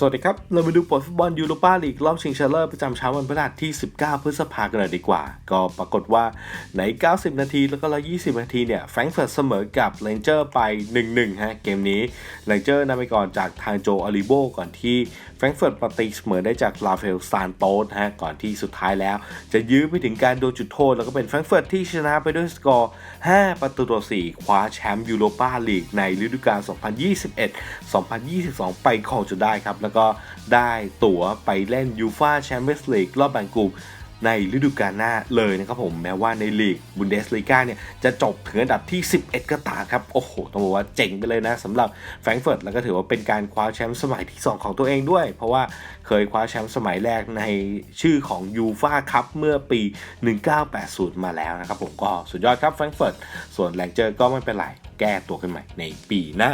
สวัสดีครับ เรามาดูผลฟุตบอลยูโรปาลีกรอบชิงชนะเลิศประจำเช้าวันพฤหัสที่ 19 พฤษภาคมกันเลยดีกว่า ก็ปรากฏว่าใน 90 นาทีแล้วก็ 120 นาทีเนี่ยแฟรงก์เฟิร์ตเสมอกับเลนเจอร์ไป 1-1 ฮะ เกมนี้เลนเจอร์นำไปก่อนจากทางโจอาริโบก่อนที่แฟรงก์เฟิร์ตมาตีเสมอได้จากลาเฟลซานโตสฮะ ก่อนที่สุดท้ายแล้ว จะยื้อไปถึงการโดนจุดโทษ แล้วก็เป็นแฟรงก์เฟิร์ตที่ชนะไปด้วยสกอร์ 5 ประตูต่อ 4 คว้าแชมป์ยูโรปาลีกในฤดูกาล 2021-2022 ไปครองจนได้ครับแล้วก็ได้ตั๋วไปเล่นยูฟาแชมเปี้ยนส์ลีกรอบแบ่งกลุ่มในฤดูกาลหน้าเลยนะครับผมแม้ว่าในลีกบุนเดสลีกาเนี่ยจะจบถึงอันดับที่ 11 ก็ตามครับ โอ้โห ต้องบอกว่าเจ๋งไปเลยนะสำหรับแฟรงก์เฟิร์ตแล้วก็ถือว่าเป็นการคว้าแชมป์สมัยที่ 2 ของตัวเองด้วย เพราะว่าเคยคว้าแชมป์สมัยแรกในชื่อของยูฟาคัพเมื่อปี 1980 มาแล้วนะครับผมก็สุดยอดครับแฟรงก์เฟิร์ตส่วนแลงเจอร์ก็ไม่เป็นไรแก้ตัวขึ้นใหม่ในปีหน้า